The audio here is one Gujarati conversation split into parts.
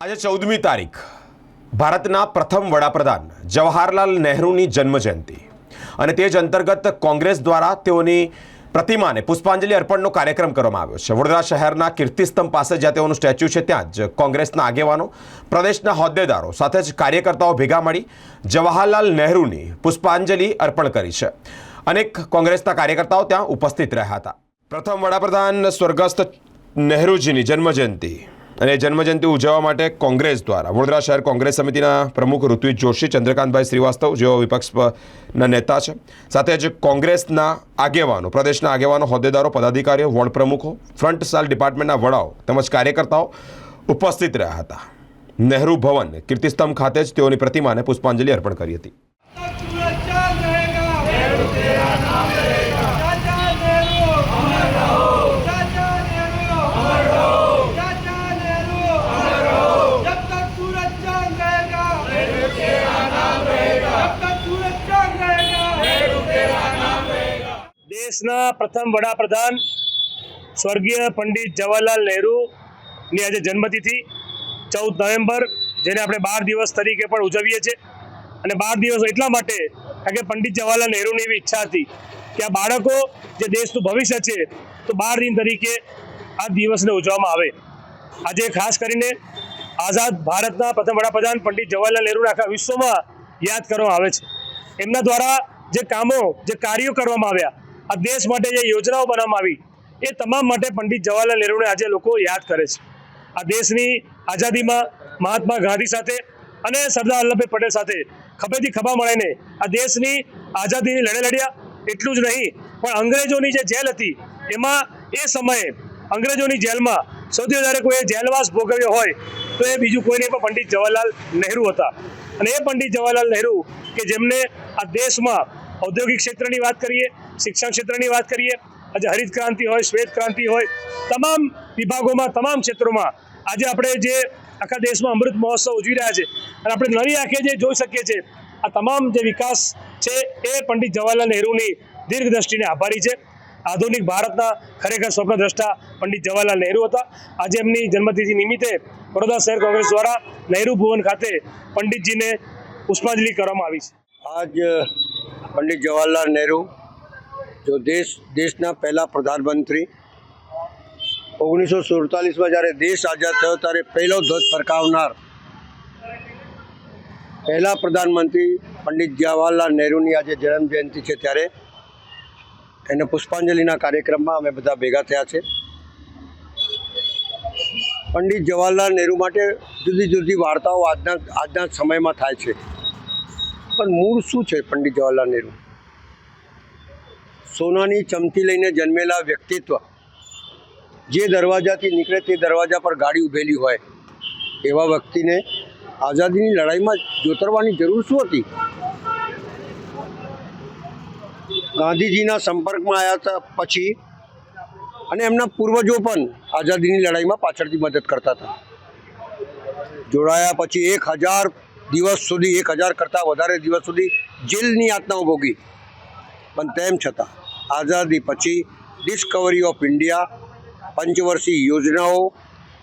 આજે ચૌદમી તારીખ. ભારતના પ્રથમ વડાપ્રધાન જવાહરલાલ નહેરુની જન્મજયંતિ. અને તે જ અંતર્ગત કોંગ્રેસ દ્વારા તેઓની પ્રતિમાને પુષ્પાંજલિ અર્પણનો કાર્યક્રમ કરવામાં આવ્યો છે. વડોદરા શહેરના કીર્તિસ્તંભ પાસે જ્યાં તેઓનું સ્ટેચ્યુ છે, ત્યાં જ કોંગ્રેસના આગેવાનો, પ્રદેશના હોદ્દેદારો સાથે જ કાર્યકર્તાઓ ભેગા મળી જવાહરલાલ નહેરુની પુષ્પાંજલિ અર્પણ કરી છે. અનેક કોંગ્રેસના કાર્યકર્તાઓ ત્યાં ઉપસ્થિત રહ્યા હતા. પ્રથમ વડાપ્રધાન સ્વર્ગસ્થ નહેરુજીની જન્મજયંતિ. અને જન્મજયંતિ ઉજવવા માટે કોંગ્રેસ દ્વારા વડોદરા શહેર કોંગ્રેસ સમિતિના પ્રમુખ ઋત્વિજ જોશી, ચંદ્રકાંતભાઈ શ્રીવાસ્તવ જેઓ વિપક્ષના નેતા છે. સાથે જ કોંગ્રેસના આગેવાનો, પ્રદેશના આગેવાનો, હોદ્દેદારો, પદાધિકારીઓ, વોર્ડ પ્રમુખો, ફ્રન્ટ સાલ ડિપાર્ટમેન્ટના વડાઓ તેમજ કાર્યકર્તાઓ ઉપસ્થિત રહ્યા હતા. નહેરુ ભવન, કીર્તિસ્તંભ ખાતે જ તેઓની પ્રતિમાને પુષ્પાંજલિ અર્પણ કરી હતી. દેશના પ્રથમ વડાપ્રધાન સ્વર્ગીય પંડિત જવાહરલાલ નહેરુની આજે જન્મતિથિ, ચૌદ નવેમ્બર, જેને આપણે બાર દિવસ તરીકે પણ ઉજવીએ છીએ. અને બાર દિવસ એટલા માટે કારણ કે પંડિત જવાહરલાલ નહેરુની એવી ઈચ્છા હતી કે આ બાળકો જે દેશનું ભવિષ્ય છે તો બાર દિન તરીકે આ દિવસને ઉજવવામાં આવે. આજે ખાસ કરીને આઝાદ ભારતના પ્રથમ વડાપ્રધાન પંડિત જવાહરલાલ નહેરુને આખા વિશ્વમાં યાદ કરવામાં આવે છે. એમના દ્વારા જે કામો, જે કાર્યો કરવામાં આવ્યા આ દેશ માટે જે યોજનાઓ બનાવવામાં આવી, એ તમામ માટે પંડિત જવાહરલાલ નહેરુને આજે લોકો યાદ કરે છે. આ દેશની આઝાદીમાં મહાત્મા ગાંધી સાથે અને સરદાર વલ્લભભાઈ પટેલ સાથે ખભેથી ખભા મળીને આ દેશની આઝાદીની લડે લડ્યા, એટલું જ નહીં, પણ અંગ્રેજોની જે જેલ હતી, એમાં એ સમયે અંગ્રેજોની જેલમાં સૌથી વધારે કોઈ જેલવાસ ભોગવ્યો હોય, તો એ બીજું કોઈ નહીં, પણ પંડિત જવાહરલાલ નહેરુ હતા. અને એ પંડિત જવાહરલાલ નહેરુ કે જેમને આ દેશમાં ઔદ્યોગિક ક્ષેત્રની વાત કરીએ, શિક્ષણ ક્ષેત્રની વાત કરીએ, આજે હરિત ક્રાંતિ હોય, શ્વેત ક્રાંતિ હોય, તમામ વિભાગોમાં, તમામ ક્ષેત્રોમાં આજે આપણે જે આખા દેશમાં અમૃત મહોત્સવ ઉજવી રહ્યા છે અને આપણે નવી આંખે જે જોઈ શકીએ છીએ, આ તમામ જે વિકાસ છે એ પંડિત જવાહરલાલ નહેરુની દીર્ઘદ્રષ્ટિને આભારી છે. આધુનિક ભારતના ખરેખર સ્વપ્નદ્રષ્ટા પંડિત જવાહરલાલ નહેરુ હતા. આજે એમની જન્મતિથિ નિમિત્તે વડોદરા શહેર કોંગ્રેસ દ્વારા નહેરુ ભુવન ખાતે પંડિતજીને પુષ્પાંજલિ કરવામાં આવી છે. आज પંડિત જવાહરલાલ નહેરુ, જો દેશ, દેશના પહેલાં પ્રધાનમંત્રી. ઓગણીસો સુડતાલીસમાં જ્યારે દેશ આઝાદ થયો ત્યારે પહેલો ધ્વજ ફરકાવનાર પહેલા પ્રધાનમંત્રી પંડિત જવાહરલાલ નહેરુની આજે જન્મ જયંતિ છે ત્યારે. એને પુષ્પાંજલિના કાર્યક્રમમાં અમે બધા ભેગા થયા છે. પંડિત જવાહરલાલ નહેરુ માટે જુદી જુદી વાર્તાઓ આજના આજના સમયમાં થાય છે. પણ મૂળ શું છે પંડિત જવાહરલાલ નહેરુ? સોનાની ચમકી લઈને જન્મેલા વ્યક્તિત્વ. જે દરવાજાથી નીકળે તે દરવાજા પર ગાડી ઊભેલી હોય. એવા વ્યક્તિને આઝાદીની લડાઈમાં જોતરવાની જરૂર શું હતી? ગાંધીજીના સંપર્કમાં આવ્યા હતા પછી અને એમના પૂર્વજો પણ આઝાદીની લડાઈમાં પાછળથી મદદ કરતા હતા. જોડાયા પછી એક હજાર દિવસ સુધી એક હજાર કરતાં વધારે દિવસ સુધી જેલની યાતનાઓ ભોગી. પણ તેમ છતાં, આઝાદી પછી ડિસ્કવરી ઓફ ઇન્ડિયા પંચવર્ષીય યોજનાઓ,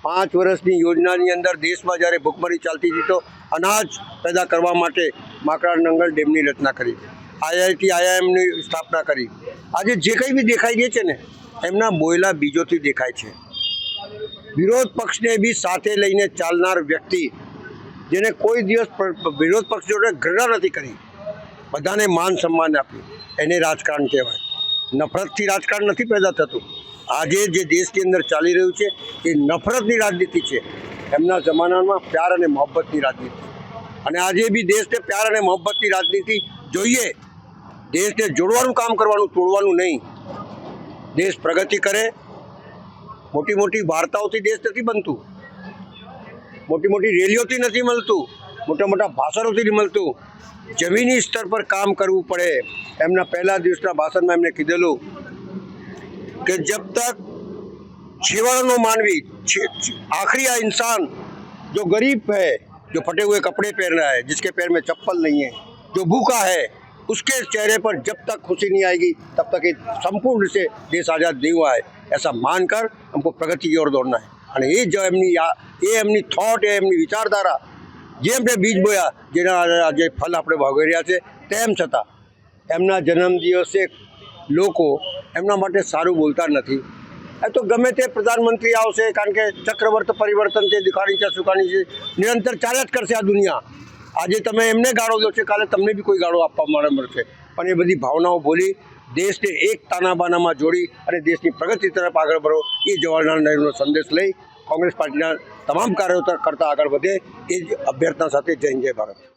પાંચ વર્ષની યોજનાની અંદર દેશમાં જ્યારે ભૂખમરી ચાલતી હતી તો અનાજ પેદા કરવા માટે માકડા નંગલ ડેમની રચના કરી. આઈઆઈટી, આઈઆઈએમની સ્થાપના કરી. આજે જે કંઈ બી દેખાઈ દે છે ને, એમના બોયલા બીજોથી દેખાય છે. વિરોધ પક્ષને બી સાથે લઈને ચાલનાર વ્યક્તિ જેને કોઈ દિવસ વિરોધ પક્ષ જોડે ઘૃણા નથી કરી. બધાને માન સન્માન આપ્યું. એને રાજકારણ કહેવાય. નફરતથી રાજકારણ નથી પેદા થતું. આજે જે દેશની અંદર ચાલી રહ્યું છે, એ નફરતની રાજનીતિ છે. એમના જમાનામાં પ્યાર અને મોહબ્બતની રાજનીતિ. અને આજે બી દેશને પ્યાર અને મોહબ્બતની રાજનીતિ જોઈએ. દેશને જોડવાનું કામ કરવાનું, તોડવાનું નહીં. દેશ પ્રગતિ કરે. મોટી મોટી વાર્તાઓથી દેશ નથી બનતું. મોટી મોટી રેલીઓથી નથી મળતું મોટા મોટા ભાષણોથી નથી મળતું જમીની સ્તર પર કામ કરવું પડે એમના પહેલા દિવસના ભાષણમાં એમણે કીધેલું કે જબ તક છેવાડાનો માનવી છે- છે- आखिरी आ इंसान जो गरीब है जो फटे हुए कपड़े पहन रहा है जिसके पैर में चप्पल नहीं है जो भूखा है उसके चेहरे पर जब तक खुशी नहीं आएगी तब तक ये संपूर्ण से देश आज़ाद नहीं हुआ है ऐसा मानकर हमको प्रगति की ओर दौड़ना है અને એ જ એમની એ એમની થોટ એ એમની વિચારધારા જે એમણે બીજ બોયા, જેના આજે ફલ આપણે ભોગવી રહ્યા છે, તેમ છતાં એમના જન્મ દિવસે લોકો એમના માટે સારું બોલતા નથી. એ તો ગમે તે પ્રધાનમંત્રી આવશે, કારણ કે ચક્રવર્ત પરિવર્તન તે દિખાણી છે સુખાણી છે, નિરંતર ચાલ્યા જ કરશે આ દુનિયા. આજે તમે એમને ગાળો દો છો, કાલે તમને બી કોઈ ગાળો આપવા મળે મળશે. પણ એ બધી ભાવનાઓ બોલી દેશને એક તાનાબાનામાં જોડી અને દેશની પ્રગતિ તરફ આગળ વધો એ જવાહરલાલ નહેરુનો સંદેશ લઈ કોંગ્રેસ પાર્ટીના તમામ કાર્યો કરતાં આગળ વધે, એ જ અભ્યર્થના સાથે જય જય ભારત.